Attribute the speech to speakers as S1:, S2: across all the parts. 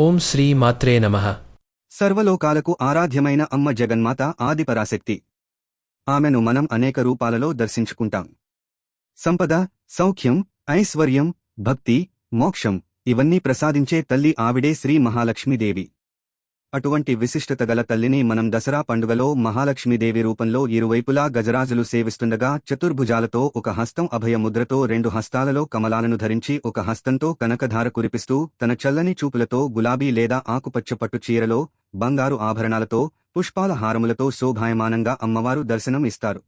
S1: ఓం శ్రీ మాత్రే నమః.
S2: సర్వలోకాలకు ఆరాధ్యమైన అమ్మ జగన్మాత ఆదిపరాశక్తి. ఆమెను మనం అనేక రూపాలలో దర్శించుకుంటాం. సంపద సౌఖ్యం ఐశ్వర్యం భక్తి మోక్షం ఇవన్నీ ప్రసాదించే తల్లి ఆవిడే శ్రీ మహాలక్ష్మీదేవి. అటువంటి విశిష్టత గల తల్లిని మనం దసరా పండుగలో మహాలక్ష్మీదేవి రూపంలో ఇరువైపులా గజరాజులు సేవిస్తుండగా చతుర్భుజాలతో ఒక హస్తం అభయ ముద్రతో రెండు హస్తాలలో కమలాలను ధరించి ఒక హస్తంతో కనకధార కురిపిస్తూ తన చల్లని చూపులతో గులాబీ లేదా ఆకుపచ్చ పట్టు చీరలో బంగారు ఆభరణాలతో పుష్పాల హారములతో శోభాయమానంగా అమ్మవారు దర్శనం ఇస్తారు.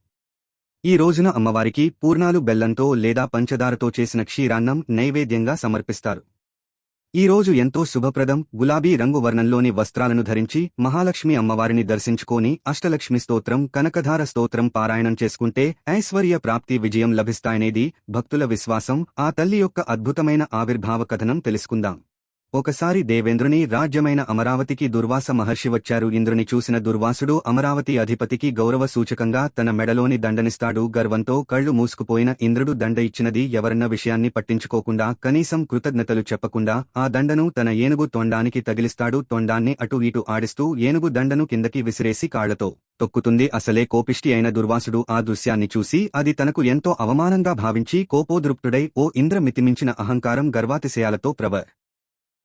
S2: ఈ రోజున అమ్మవారికి పూర్ణాలు బెల్లంతో లేదా పంచదారతో చేసిన క్షీరాన్నం నైవేద్యంగా సమర్పిస్తారు. ఈ రోజు ఎంతో శుభప్రదం. గులాబీ రంగు వర్ణంలోని వస్త్రాలను ధరించి మహాలక్ష్మి అమ్మవారిని దర్శించుకోని అష్టలక్ష్మి స్తోత్రం కనకధార స్తోత్రం పారాయణం చేసుకుంటే ఐశ్వర్య ప్రాప్తి విజయం లభిస్తాయనేది భక్తుల విశ్వాసం. ఆ తల్లి యొక్క అద్భుతమైన ఆవిర్భావ కథనం తెలుసుకుందాం. ఒకసారి దేవేంద్రుని రాజ్యమైన అమరావతికి దుర్వాస మహర్షి వచ్చారు. ఇంద్రుని చూసిన దుర్వాసుడు అమరావతి అధిపతికి గౌరవ సూచకంగా తన మెడలోని దండనిస్తాడు. గర్వంతో కళ్ళు మూసుకుపోయిన ఇంద్రుడు దండ ఇచ్చినది ఎవరన్న విషయాన్ని పట్టించుకోకుండా కనీసం కృతజ్ఞతలు చెప్పకుండా ఆ దండను తన ఏనుగు తొండానికి తగిలిస్తాడు. తొండాన్ని అటు ఇటు ఆడిస్తూ ఏనుగు దండను కిందకి విసిరేసి కాళ్ళతో తొక్కుతుంది. అసలే కోపిష్టి అయిన దుర్వాసుడు ఆ దృశ్యాన్ని చూసి అది తనకు ఎంతో అవమానంగా భావించి కోపోదృప్తుడై ఓ ఇంద్ర మితిమించిన అహంకారం గర్వాతిశయాలతో ప్రవ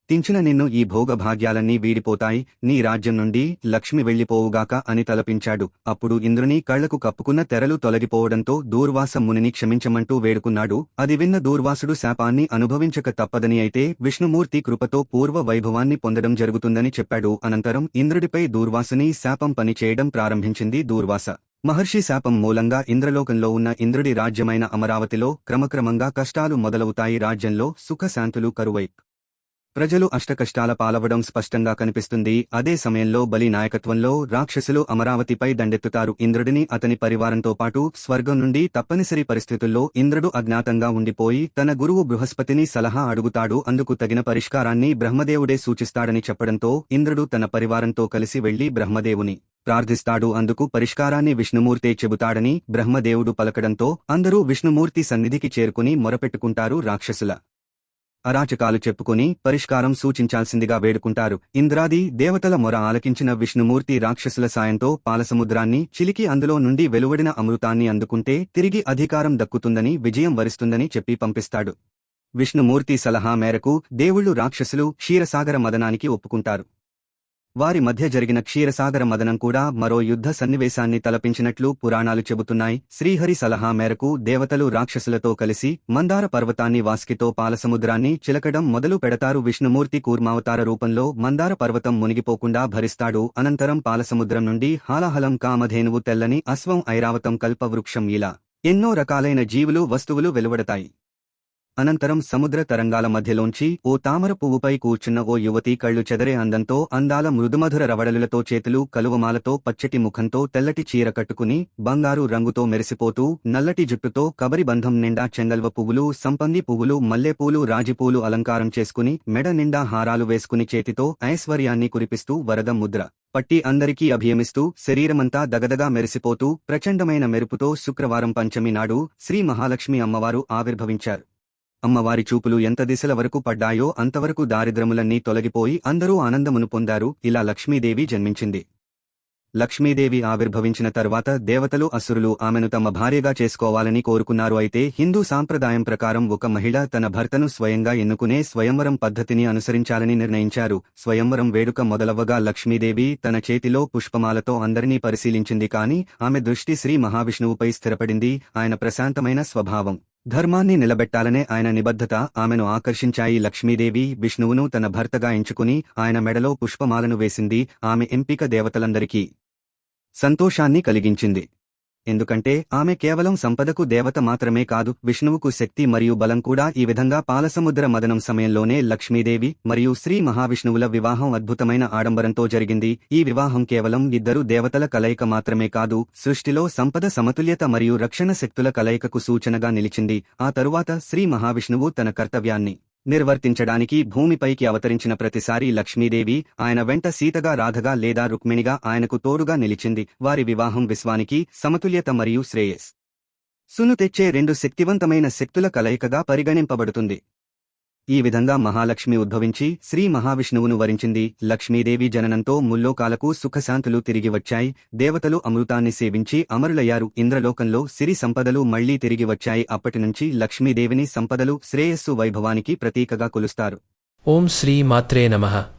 S2: తించిన నిన్ను ఈ భోగభాగ్యాలన్నీ వీడిపోతాయి. నీ రాజ్యం నుండి లక్ష్మి వెళ్ళిపోవుగాక అని తలపించాడు. అప్పుడు ఇంద్రుని కళ్ళకు కప్పుకున్న తెరలు తొలగిపోవడంతో దూర్వాస మునిని క్షమించమంటూ వేడుకున్నాడు. అది విన్న దూర్వాసుడు శాపాన్ని అనుభవించక తప్పదని అయితే విష్ణుమూర్తి కృపతో పూర్వ వైభవాన్ని పొందడం జరుగుతుందని చెప్పాడు. అనంతరం ఇంద్రుడిపై దూర్వాసుని శాపం పనిచేయడం ప్రారంభించింది దూర్వాస. మహర్షి శాపం మూలంగా ఇంద్రలోకంలో ఉన్న ఇంద్రుడి రాజ్యమైన అమరావతిలో క్రమక్రమంగా కష్టాలు మొదలవుతాయి. రాజ్యంలో సుఖశాంతులు కరువై ప్రజలు అష్టకష్టాల పాలవడం స్పష్టంగా కనిపిస్తుంది. అదే సమయంలో బలి నాయకత్వంలో రాక్షసులు అమరావతిపై దండెత్తుతారు. ఇంద్రుడిని అతని పరివారంతో పాటు స్వర్గం నుండి తప్పనిసరి పరిస్థితుల్లో ఇంద్రుడు అజ్ఞాతంగా ఉండిపోయి తన గురువు బృహస్పతిని సలహా అడుగుతాడు. అందుకు తగిన పరిష్కారాన్ని బ్రహ్మదేవుడే సూచిస్తాడని చెప్పడంతో ఇంద్రుడు తన పరివారంతో కలిసి వెళ్ళి బ్రహ్మదేవుని ప్రార్థిస్తాడు. అందుకు పరిష్కారాన్ని విష్ణుమూర్తే చెబుతాడని బ్రహ్మదేవుడు పలకడంతో అందరూ విష్ణుమూర్తి సన్నిధికి చేరుకుని మొరపెట్టుకుంటారు రాక్షసుల అరాచకాలు చెప్పుకుని పరిష్కారం సూచించాల్సిందిగా వేడుకుంటారు. ఇంద్రాది దేవతల మొర ఆలకించిన విష్ణుమూర్తి రాక్షసుల సాయంతో పాలసముద్రాన్ని చిలికి అందులో నుండి వెలువడిన అమృతాన్ని అందుకుంటే తిరిగి అధికారం దక్కుతుందని విజయం వరిస్తుందని చెప్పి పంపిస్తాడు. విష్ణుమూర్తి సలహా మేరకు దేవుళ్ళు రాక్షసులు క్షీరసాగర మదనానికి ఒప్పుకుంటారు. వారి మధ్య జరిగిన క్షీరసాగర మదనం కూడా మరో యుద్ధ సన్నివేశాన్ని తలపించినట్లు పురాణాలు చెబుతున్నాయి. శ్రీహరి సలహా మేరకు దేవతలు రాక్షసులతో కలిసి మందార పర్వతాన్ని వాస్కితో పాలసముద్రాన్ని చిలకడం మొదలు పెడతారు. విష్ణుమూర్తి కూర్మావతార రూపంలో మందార పర్వతం మునిగిపోకుండా భరిస్తాడు. అనంతరం పాలసముద్రం నుండి హాలాహలం కామధేనువు తెల్లని అశ్వం ఐరావతం కల్పవృక్షం ఇలా ఎన్నో రకాలైన జీవులు వస్తువులు వెలువడతాయి. అనంతరం సముద్ర తరంగాల మధ్యలోంచి ఓ తామర పువ్వుపై కూర్చున్న ఓ యువతి కళ్ళు చెదరే అందంతో అందాల మృదుమధుర రవడలులతో చేతులు కలువమాలతో పచ్చటి ముఖంతో తెల్లటి చీర కట్టుకుని బంగారు రంగుతో మెరిసిపోతూ నల్లటి జుట్టుతో కబరిబంధం నిండా చెంగల్వ పువ్వులు సంపంగి పువ్వులు మల్లెపూలు రాజిపూలు అలంకారం చేసుకుని మెడ నిండా హారాలు వేసుకుని చేతితో ఐశ్వర్యాన్ని కురిపిస్తూ వరద ముద్ర పట్టి అందరికీ అభియమిస్తూ శరీరమంతా దగదగా మెరిసిపోతూ ప్రచండమైన మెరుపుతో శుక్రవారం పంచమి నాడు శ్రీ మహాలక్ష్మి అమ్మవారు ఆవిర్భవించారు. అమ్మవారి చూపులు ఎంత దిశల వరకు పడ్డాయో అంతవరకు దారిద్రములన్నీ తొలగిపోయి అందరూ ఆనందమును పొందారు. ఇలా లక్ష్మీదేవి జన్మించింది. లక్ష్మీదేవి ఆవిర్భవించిన తర్వాత దేవతలు అసురులు ఆమెను తమ భార్యగా చేసుకోవాలని కోరుకున్నారు. అయితే హిందూ సాంప్రదాయం ప్రకారం ఒక మహిళ తన భర్తను స్వయంగా ఎన్నుకునే స్వయంవరం పద్ధతిని అనుసరించాలని నిర్ణయించారు. స్వయంవరం వేడుక మొదలవ్వగా లక్ష్మీదేవి తన చేతిలో పుష్పమాలతో అందరినీ పరిశీలించింది. కాని ఆమె దృష్టి శ్రీ మహావిష్ణువుపై స్థిరపడింది. ఆయన ప్రశాంతమైన స్వభావం. ధర్మాన్ని నిలబెట్టాలనే ఆయన నిబద్ధత ఆమెను ఆకర్షించాయి. లక్ష్మీదేవి విష్ణువును తన భర్తగా ఎంచుకుని ఆయన మెడలో పుష్పమాలను వేసింది. ఆమె ఎంపిక దేవతలందరికీ సంతోషాన్ని కలిగించింది. ఎందుకంటే ఆమె కేవలం సంపదకు దేవత మాత్రమే కాదు విష్ణువుకు శక్తి మరియు బలం కూడా ఈ విధంగా పాలసముద్ర మదనం సమయంలోనే లక్ష్మీదేవి మరియు శ్రీ మహావిష్ణువుల వివాహం అద్భుతమైన ఆడంబరంతో జరిగింది. ఈ వివాహం కేవలం ఇద్దరు దేవతల కలయిక మాత్రమే కాదు సృష్టిలో సంపద సమతుల్యత మరియు రక్షణ శక్తుల కలయికకు సూచనగా నిలిచింది. ఆ తరువాత శ్రీ మహావిష్ణువు తన కర్తవ్యాన్ని నిర్వర్తించడానికి భూమిపైకి అవతరించిన ప్రతిసారి లక్ష్మీదేవి ఆయన వెంట సీతగా రాధగా లేదా రుక్మిణిగా ఆయనకు తోడుగా నిలిచింది. వారి వివాహం విశ్వానికి సమతుల్యత మరియు శ్రేయస్. సును తెచ్చే రెండు శక్తివంతమైన శక్తుల కలయికగా పరిగణింపబడుతుంది. ఈ విధంగా మహాలక్ష్మి ఉద్భవించి శ్రీ మహావిష్ణువును వరించింది. లక్ష్మీదేవి జననంతో ముల్లోకాలకు సుఖశాంతులు తిరిగి వచ్చాయి. దేవతలు అమృతాన్ని సేవించి అమరులయ్యారు. ఇంద్రలోకంలో సిరి సంపదలు మళ్ళీ తిరిగి వచ్చాయి. అప్పటినుంచి లక్ష్మీదేవిని సంపదలు శ్రేయస్సు వైభవానికి ప్రతీకగా కొలుస్తారు.
S1: ఓం శ్రీ మాత్రే నమః.